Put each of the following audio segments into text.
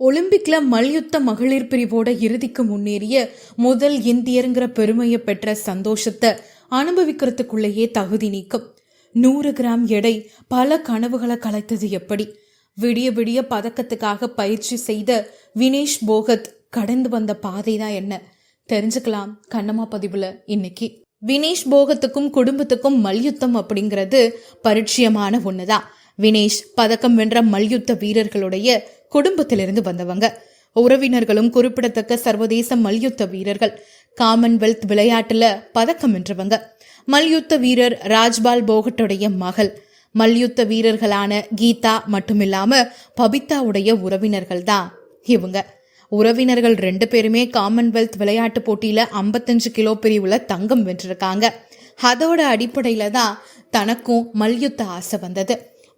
ஒலிம்பிக்ல மல்யுத்த மகளிர் பிரிவோட இறுதிக்கு முன்னேறிய முதல் இந்தியருங்கிற பெருமையை பெற்ற சந்தோஷத்தை அனுபவிக்கிறதுக்குள்ளேயே தகுதி நீக்கும். நூறு கிராம் எடை பல கனவுகளை கலைத்தது எப்படி? விடிய விடிய பதக்கத்துக்காக பயிற்சி செய்த வினேஷ் போகத் கடந்து வந்த பாதை தான் என்ன? தெரிஞ்சுக்கலாம் கண்ணம்மா பதிவுல இன்னைக்கு. வினேஷ் போகத்துக்கும் குடும்பத்துக்கும் மல்யுத்தம் அப்படிங்கிறது பரிச்சயமான ஒண்ணுதான். வினேஷ் பதக்கம் வென்ற மல்யுத்த வீரர்களுடைய குடும்பத்திலிருந்து வந்தவங்க. உறவினர்களும் குறிப்பிடத்தக்க சர்வதேச மல்யுத்த வீரர்கள். காமன்வெல்த் விளையாட்டுல பதக்கம் வென்றவங்க. மல்யுத்த வீரர் ராஜ்பால் போகட்டுடைய மகள். மல்யுத்த வீரர்களான கீதா மட்டுமில்லாம பபிதாவுடைய உறவினர்கள் தான் இவங்க. உறவினர்கள் ரெண்டு பேருமே காமன்வெல்த் விளையாட்டு போட்டியில 55 கிலோ பிரிவுல தங்கம் வென்றிருக்காங்க. அதோட அடிப்படையில தான் தனக்கும் மல்யுத்த ஆசை வந்தது.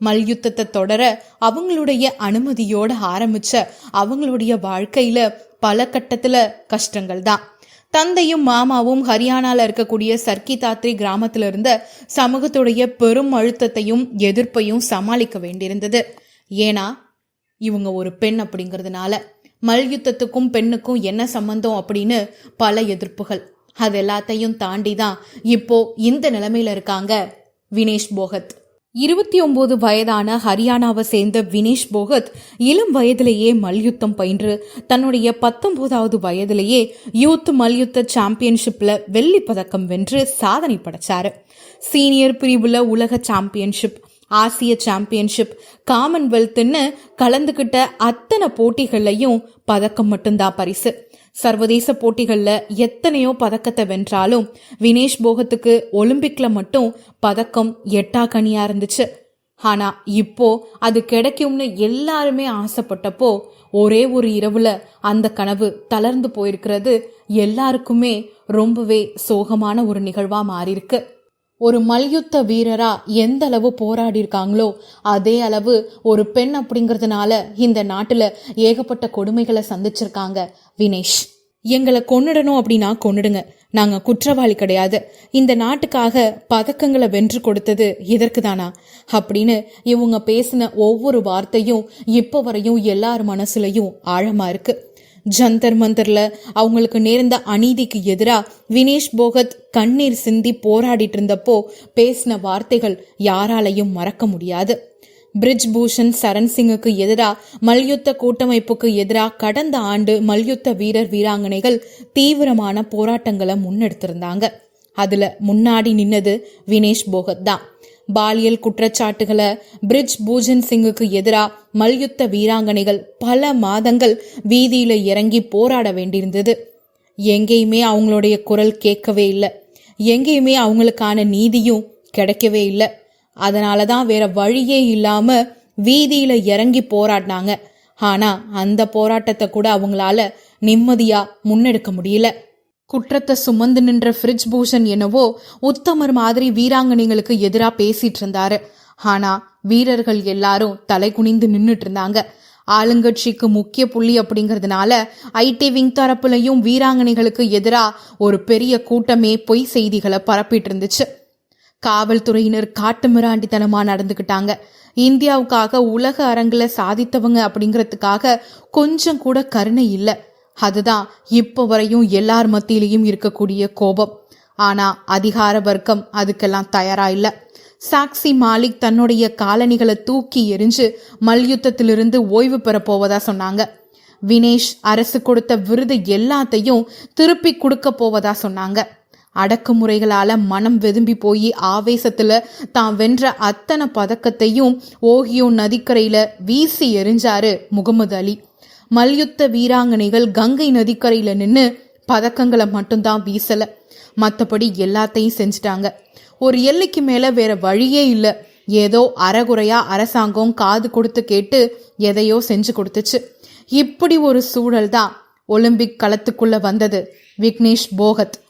மல்யுத்தத்தை தொடர அவங்களுடைய அனுமதியோட ஆரம்பிச்ச அவங்களுடைய வாழ்க்கையில பல கட்டத்துல கஷ்டங்கள் தான். தந்தையும் மாமாவும் ஹரியானால இருக்கக்கூடிய சர்க்கி தாத்ரி கிராமத்துல இருந்த சமூகத்துடைய பெரும் அழுத்தத்தையும் எதிர்ப்பையும் சமாளிக்க வேண்டியிருந்தது. ஏன்னா இவங்க ஒரு பெண் அப்படிங்கிறதுனால மல்யுத்தத்துக்கும் பெண்ணுக்கும் என்ன சம்பந்தம் அப்படின்னு பல எதிர்ப்புகள். அது எல்லாத்தையும் தாண்டி தான் இப்போ இந்த நிலைமையில இருக்காங்க வினேஷ் போகத். இருபத்தி ஒன்பது வயதான ஹரியானாவை சேர்ந்த வினேஷ் போகத் இளம் வயதிலேயே மல்யுத்தம் பயின்று. தன்னுடைய பத்தொன்பதாவது வயதிலேயே யூத் மல்யுத்த சாம்பியன்ஷிப்ல வெள்ளி பதக்கம் வென்று சாதனை படைச்சாரு. சீனியர் பிரிவுல உலக சாம்பியன்ஷிப் ஆசிய சாம்பியன்ஷிப் காமன்வெல்த்னு கலந்துக்கிட்ட அத்தனை போட்டிகள்லையும் பதக்கம் மட்டும்தான் பரிசு. சர்வதேச போட்டிகளில் எத்தனையோ பதக்கத்தை வென்றாலும் வினேஷ் போகத்துக்கு ஒலிம்பிக்ல மட்டும் பதக்கம் எட்டா கனியா இருந்துச்சு. ஆனா இப்போ அது கிடைக்கும்னு எல்லாருமே ஆசைப்பட்டப்போ ஒரே ஒரு இரவுல அந்த கனவு தளர்ந்து போயிருக்கிறது எல்லாருக்குமே ரொம்பவே சோகமான ஒரு நிகழ்வா மாறியிருக்கு. ஒரு மல்யுத்த வீரரா எந்த அளவு போராடி இருக்காங்களோ அதே அளவு ஒரு பெண் அப்படிங்கிறதுனால இந்த நாட்டுல ஏகப்பட்ட கொடுமைகளை சந்திச்சிருக்காங்க வினேஷ். எங்களை கொன்னுடணும் அப்படின்னா கொன்னுடுங்க. நாங்க குற்றவாளி கிடையாது. இந்த நாட்டுக்காக பதக்கங்களை வென்று கொடுத்தது இதற்கு தானா அப்படின்னு இவங்க பேசின ஒவ்வொரு வார்த்தையும் இப்போ வரையும் எல்லார் மனசுலையும் ஆழமா இருக்கு. ஜந்தர் மந்தர்ல அவங்களுக்கு நேர்ந்த அநீதிக்கு எதிராக வினேஷ் போகத் கண்ணீர் சிந்தி போராடிட்டு இருந்தப்போ பேசின வார்த்தைகள் யாராலையும் மறக்க முடியாது. பிரிஜ் பூஷன் சரண் சிங்குக்கு எதிராக மல்யுத்த கூட்டமைப்புக்கு எதிராக கடந்த ஆண்டு மல்யுத்த வீரர் வீராங்கனைகள் தீவிரமான போராட்டங்களை முன்னெடுத்திருந்தாங்க. அதுல முன்னாடி நின்னது வினேஷ் போகத் தான். பாலியல் குற்றச்சாட்டுகளை பிரிட்ஜ் பூஜன் சிங்குக்கு எதிராக மல்யுத்த வீராங்கனைகள் பல மாதங்கள் வீதியில இறங்கி போராட வேண்டியிருந்தது. எங்கேயுமே அவங்களுடைய குரல் கேட்கவே இல்லை. எங்கேயுமே அவங்களுக்கான நீதியும் கிடைக்கவே இல்லை. அதனால தான் வேற வழியே இல்லாம வீதியில இறங்கி போராடினாங்க. ஆனா அந்த போராட்டத்தை கூட அவங்களால நிம்மதியா முன்னெடுக்க முடியல. குற்றத்தை சுமந்து நின்ற ஃப்ரிட்ஜ் பூஷன் என்னவோ உத்தமர் மாதிரி வீராங்கனைகளுக்கு எதிராக பேசிட்டு இருந்தாரு. ஆனா வீரர்கள் எல்லாரும் தலை குனிந்து நின்றுட்டு இருந்தாங்க. ஆளுங்கட்சிக்கு முக்கிய புள்ளி அப்படிங்கிறதுனால ஐடி விங் தரப்புலையும் வீராங்கனைகளுக்கு எதிராக ஒரு பெரிய கூட்டமே பொய் செய்திகளை பரப்பிட்டு இருந்துச்சு. காவல்துறையினர் காட்டு மிராண்டித்தனமா நடந்துக்கிட்டாங்க இந்தியாவுக்காக உலக அரங்கில் சாதித்தவங்க அப்படிங்கிறதுக்காக கொஞ்சம் கூட கருணை இல்லை. அதுதான் இப்போ வரையும் எல்லார் மத்தியிலையும் இருக்கக்கூடிய கோபம். ஆனா அதிகார வர்க்கம் அதுக்கெல்லாம் தயாரா இல்ல. சாக்சி மாலிக் தன்னுடைய காலணிகளை தூக்கி எரிஞ்சு மல்யுத்தத்திலிருந்து ஓய்வு பெற போவதா சொன்னாங்க. வினேஷ் அரசு கொடுத்த விருது எல்லாத்தையும் திருப்பி கொடுக்க போவதா சொன்னாங்க. அடக்குமுறைகளால மனம் வெதும்பி போய் ஆவேசத்துல தான் வென்ற அத்தனை பதக்கத்தையும் ஓகியோ நதிக்கரையில வீசி எரிஞ்சாரு முகமது அலி. மல்யுத்த வீராங்கனைகள் கங்கை நதிக்கரையில நின்னு பதக்கங்களை மட்டும்தான் வீசல. மற்றபடி எல்லாத்தையும் செஞ்சுட்டாங்க. ஒரு எல்லைக்கு மேல வேற வழியே இல்லை. ஏதோ அறகுறையா அரசாங்கம் காது கொடுத்து கேட்டு எதையோ செஞ்சு கொடுத்துச்சு. இப்படி ஒரு சூழல் தான் ஒலிம்பிக் களத்துக்குள்ள வந்தது. விக்னேஷ் போகத்.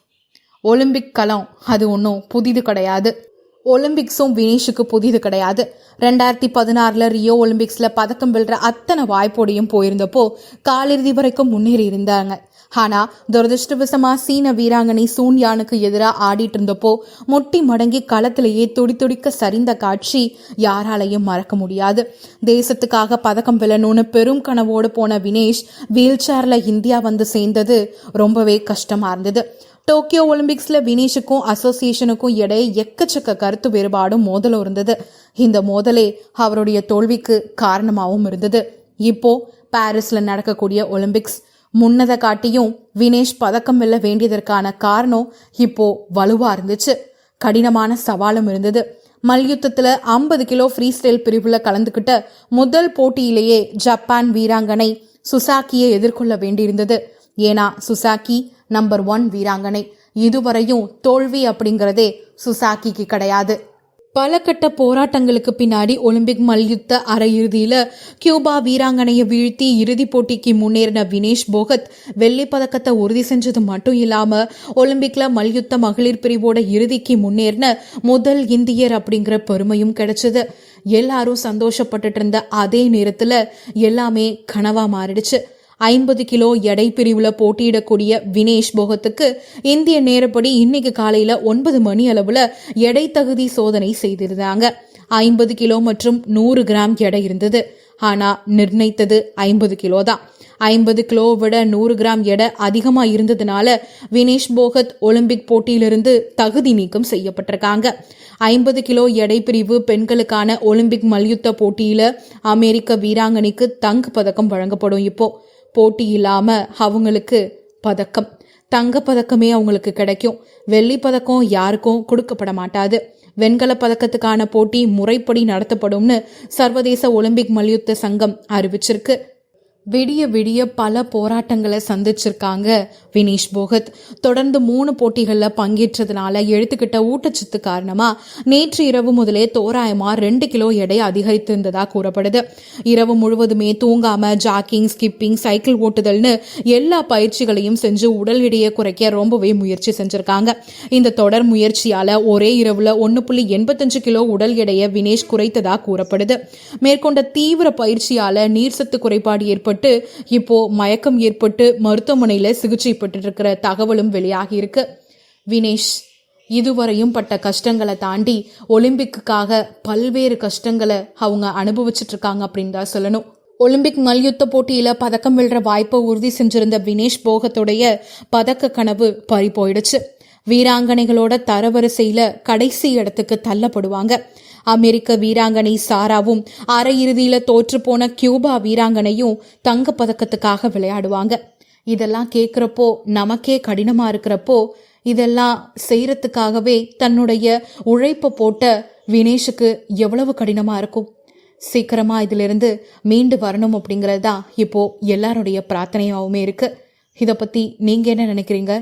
ஒலிம்பிக் களம் அது ஒன்றும் புதிது கிடையாது. ஒலிம்பிக்ஸும் வினேஷுக்கு புதிது கிடையாது. ரெண்டாயிரத்தி பதினாறில் ரியோ ஒலிம்பிக்ஸில் பதக்கம் வெல்ற அத்தனை வாய்ப்போடையும் போயிருந்தப்போ காலிறுதி வரைக்கும் முன்னேறி இருந்தாங்க. ஆனால் துரதிருஷ்டவசமாக சீன வீராங்கனை சூன்யானுக்கு எதிராக ஆடிட்டு இருந்தப்போ மொட்டி மடங்கி களத்திலேயே துடி துடிக்க சரிந்த காட்சி யாராலையும் மறக்க முடியாது. தேசத்துக்காக பதக்கம் வெல்லணும்னு பெரும் கனவோடு போன வினேஷ் வீல் சேர்ல இந்தியா வந்து சேர்ந்தது ரொம்பவே கஷ்டமாக இருந்தது. டோக்கியோ ஒலிம்பிக்ஸில் வினேஷுக்கும் அசோசியேஷனுக்கும் இடையே எக்கச்சக்க கருத்து வேறுபாடும் மோதலும் இருந்தது. இந்த மோதலே அவருடைய தோல்விக்கு காரணமாகவும் இருந்தது. இப்போ பாரிஸில் நடக்கக்கூடிய ஒலிம்பிக்ஸ். முன்னதை காட்டியும் வினேஷ் பதக்கம் வெல்ல வேண்டியதற்கான காரணம் இப்போ வலுவாக இருந்துச்சு. கடினமான சவாலும் இருந்தது. மல்யுத்தத்தில் ஐம்பது கிலோ ஃப்ரீ ஸ்டைல் பிரிவில் கலந்துக்கிட்ட முதல் போட்டியிலேயே ஜப்பான் வீராங்கனை சுசாக்கியை எதிர்கொள்ள வேண்டியிருந்தது. ஏன்னா சுசாக்கி நம்பர் ஒன் வீராங்கனை. இதுவரையும் தோல்வி அப்படிங்கிறதே சுசாக்கிக்கு கிடையாது. பல கட்ட போராட்டங்களுக்கு பின்னாடி ஒலிம்பிக் மல்யுத்த அரையிறுதியில கியூபா வீராங்கனையை வீழ்த்தி இறுதிப் போட்டிக்கு முன்னேறின வினேஷ் போகத் வெள்ளி பதக்கத்தை உறுதி செஞ்சது மட்டும் இல்லாம ஒலிம்பிக்ல மல்யுத்த மகளிர் பிரிவோட இறுதிக்கு முன்னேறின முதல் இந்தியர் அப்படிங்கிற பெருமையும் கிடைச்சது. எல்லாரும் சந்தோஷப்பட்டுட்டு இருந்த அதே நேரத்துல எல்லாமே கனவா மாறிடுச்சு. ஐம்பது கிலோ எடை பிரிவுல போட்டியிடக்கூடிய வினேஷ் போகத்துக்கு இந்திய நேரப்படி இன்னைக்கு காலையில ஒன்பது மணி அளவுல எடை தகுதி சோதனை செய்திருந்தாங்க. ஐம்பது கிலோ மற்றும் நூறு கிராம் எடை இருந்தது. ஆனா நிர்ணயித்தது ஐம்பது கிலோ தான். ஐம்பது கிலோ விட நூறு கிராம் எடை அதிகமா இருந்ததுனால வினேஷ் போகத் ஒலிம்பிக் போட்டியிலிருந்து தகுதி நீக்கம் செய்யப்பட்டிருக்காங்க. ஐம்பது கிலோ எடை பிரிவு பெண்களுக்கான ஒலிம்பிக் மல்யுத்த போட்டியில அமெரிக்க வீராங்கனைக்கு தங்க பதக்கம் வழங்கப்படும் இப்போ. போட்டி இல்லாம அவங்களுக்கு பதக்கம். தங்க பதக்கமே அவங்களுக்கு கிடைக்கும். வெள்ளி பதக்கம் யாருக்கும் கொடுக்கப்பட மாட்டாது. வெண்கல பதக்கத்துக்கான போட்டி முறைப்படி நடத்தப்படும்னு சர்வதேச ஒலிம்பிக் மல்யுத்த சங்கம் அறிவிச்சிருக்கு. விடிய விடிய பல போராட்டங்களை சந்திச்சிருக்காங்க வினேஷ் போகத். தொடர்ந்து மூணு போட்டிகளில் பங்கேற்றதுனால எடுத்துக்கிட்ட ஊட்டச்சத்து காரணமா நேற்று இரவு முதலே தோராயமா ரெண்டு கிலோ எடை அதிகரித்திருந்ததா கூறப்படுது. இரவு முழுவதுமே தூங்காம ஜாக்கிங் ஸ்கிப்பிங் சைக்கிள் ஓட்டுதல்னு எல்லா பயிற்சிகளையும் செஞ்சு உடல் எடையை குறைக்க ரொம்பவே முயற்சி செஞ்சிருக்காங்க. இந்த தொடர் முயற்சியால ஒரே இரவுல ஒன்னு புள்ளி எண்பத்தஞ்சு கிலோ உடல் எடையை வினேஷ் குறைத்ததா கூறப்படுது. மேற்கொண்ட தீவிர பயிற்சியால நீர்சத்து குறைபாடு ஏற்பட்டு இப்போ மயக்கம் ஏற்பட்டு மருத்துவமனையில சிகிச்சை பெற்று இருக்கிற தகவலும் வெளியாகி இருக்கு வினேஷ் இதுவரையும் பட்ட கஷ்டங்களை தாண்டி ஒலிம்பிக்குக்காக பல்வேறு கஷ்டங்களை அவங்க அனுபவிச்சுட்டு இருக்காங்க அப்படின்னு தான் சொல்லணும். ஒலிம்பிக் மல்யுத்த போட்டியில பதக்கம் வெல்ற வாய்ப்பை உறுதி செஞ்சிருந்த வினேஷ் போகத்துடைய பதக்க கனவு பறி போயிடுச்சு வீராங்கனைகளோட தரவரிசையில கடைசி இடத்துக்கு தள்ளப்படுவாங்க. அமெரிக்க வீராங்கனை சாராவும் அரையிறுதியில தோற்றுப்போன கியூபா வீராங்கனையும் தங்கப்பதக்கத்துக்காக விளையாடுவாங்க. இதெல்லாம் கேட்குறப்போ நமக்கே கடினமாக இருக்கிறப்போ இதெல்லாம் செய்கிறதுக்காகவே தன்னுடைய உழைப்பை போட்ட வினேஷுக்கு எவ்வளவு கடினமாக இருக்கும். சீக்கிரமாக இதிலிருந்து மீண்டு வரணும் அப்படிங்கிறது தான் இப்போ எல்லாருடைய பிரார்த்தனையாகவுமே இருக்குது இதை பற்றி நீங்கள் என்ன நினைக்கிறீங்க?